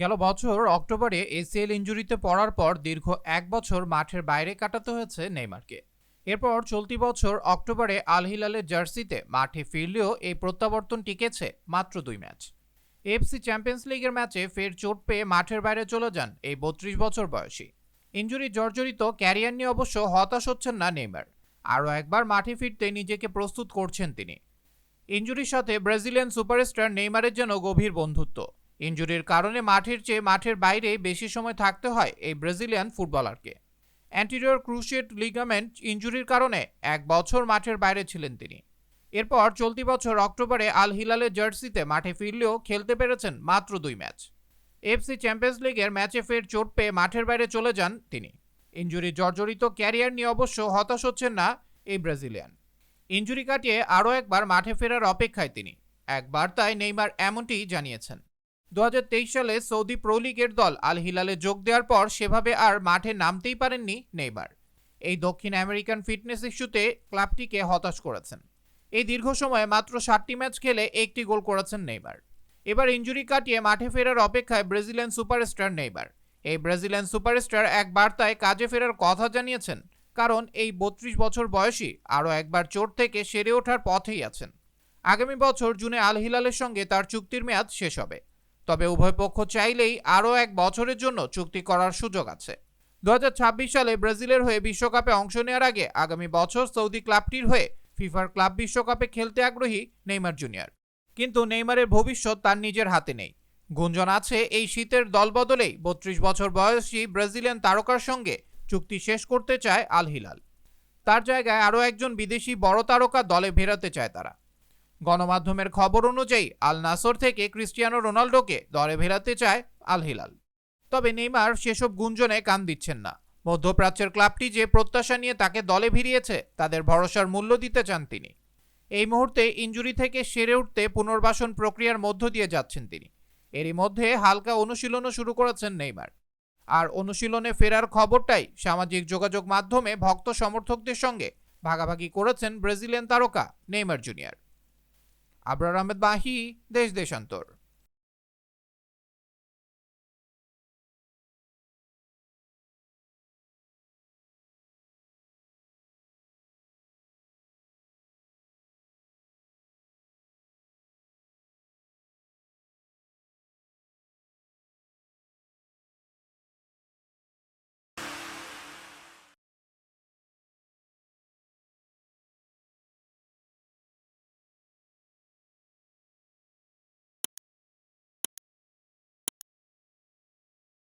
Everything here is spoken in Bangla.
গেল বছর অক্টোবরে এসিএল ইঞ্জুরিতে পড়ার পর দীর্ঘ এক বছর মাঠের বাইরে কাটাতে হয়েছে নেইমারকে। এরপর চলতি বছর অক্টোবরে আল হিলালের জার্সিতে মাঠে ফিরলেও এই প্রত্যাবর্তন টিকেছে মাত্র দুই ম্যাচ। এফসি চ্যাম্পিয়ন্স লিগের ম্যাচে ফের চোট পেয়ে মাঠের বাইরে চলে যান এই বত্রিশ বছর বয়সী। ইঞ্জুরি জর্জরিত, ক্যারিয়ার নিয়ে অবশ্য হতাশ হচ্ছেন না নেইমার। আরও একবার মাঠে ফিরতে নিজেকে প্রস্তুত করছেন তিনি। ইঞ্জুরির সাথে ব্রাজিলিয়ান সুপারস্টার নেইমারের যেন গভীর বন্ধুত্ব। ইঞ্জুরির কারণে মাঠের চেয়ে মাঠের বাইরে বেশি সময় থাকতে হয় এই ব্রাজিলিয়ান ফুটবলারকে। অ্যান্টিরিয়র ক্রুশিয়েট লিগামেন্ট ইঞ্জুরির কারণে এক বছর মাঠের বাইরে ছিলেন তিনি। এরপর চলতি বছর অক্টোবরে আল হিলালের জার্সিতে মাঠে ফিরলেও খেলতে পেরেছেন মাত্র দুই ম্যাচ। এফসি চ্যাম্পিয়ন্স লিগের ম্যাচে ফের চোট পেয়ে মাঠের বাইরে চলে যান তিনি। ইঞ্জুরি জর্জরিত ক্যারিয়ার নিয়ে অবশ্য হতাশ হচ্ছেন না এই ব্রাজিলিয়ান। ইঞ্জুরি কাটিয়ে আরও একবার মাঠে ফেরার অপেক্ষায় তিনি। এক বার্তায় নেইমার এমনটি জানিয়েছেন। দু হাজার তেইশ সালে সৌদি প্রো দল আল হিলালে যোগ দেওয়ার পর সেভাবে আর মাঠে নামতেই পারেননি নেইমার। এই দক্ষিণ আমেরিকান ফিটনেস ইস্যুতে ক্লাবটিকে হতাশ করেছেন। এই দীর্ঘ সময়ে মাত্র সাতটি ম্যাচ খেলে একটি গোল করেছেন নেইমার। এবার ইঞ্জুরি কাটিয়ে মাঠে ফেরার অপেক্ষায় ব্রাজিলিয়ান সুপারস্টার নেইমার। এই ব্রাজিলিয়ান সুপারস্টার এক বার্তায় কাজে ফেরার কথা জানিয়েছেন, কারণ এই বত্রিশ বছর বয়সী আরও একবার চোট থেকে সেরে ওঠার পথেই আছেন। আগামী বছর জুনে আল হিলালের সঙ্গে তার চুক্তির মেয়াদ শেষ হবে। তবে উভয় পক্ষ চাইলেই আরও এক বছরের জন্য চুক্তি করার সুযোগ আছে। দু হাজার ছাব্বিশ সালে ব্রাজিলের হয়ে বিশ্বকাপে অংশ নেওয়ার আগে আগামী বছর সৌদি ক্লাবটির হয়ে ফিফার ক্লাব বিশ্বকাপে খেলতে আগ্রহী নেইমার জুনিয়র। কিন্তু নেইমারের ভবিষ্যৎ তার নিজের হাতে নেই। গুঞ্জন আছে এই শীতের দলবদলেই বত্রিশ বছর বয়সী ব্রাজিলিয়ান তারকার সঙ্গে চুক্তি শেষ করতে চায় আল হিলাল তার জায়গায় আরও একজন বিদেশি বড় তারকা দলে ফেরাতে চায় তারা। গণমাধ্যমের খবর অনুযায়ী, আল নাসর থেকে ক্রিস্টিয়ানো রোনাল্ডোকে দরে ফেরাতে চায় আল হিলাল। তবে নেইমার সেসব গুঞ্জনে কান দিচ্ছেন না। মধ্যপ্রাচ্যের ক্লাবটি যে প্রত্যাশা নিয়ে তাকে দলে ভিড়িয়েছে, তাদের ভরসার মূল্য দিতে চান তিনি। এই মুহূর্তে ইঞ্জুরি থেকে সেরে উঠতে পুনর্বাসন প্রক্রিয়ার মধ্য দিয়ে যাচ্ছেন তিনি। এরই মধ্যে হালকা অনুশীলনও শুরু করেছেন নেইমার। আর অনুশীলনে ফেরার খবরটাই সামাজিক যোগাযোগ মাধ্যমে ভক্ত সমর্থকদের সঙ্গে ভাগাভাগি করেছেন ব্রাজিলিয়ান তারকা Neymar junior. আবরার আহমেদ বাহি দেশ দেশান্তর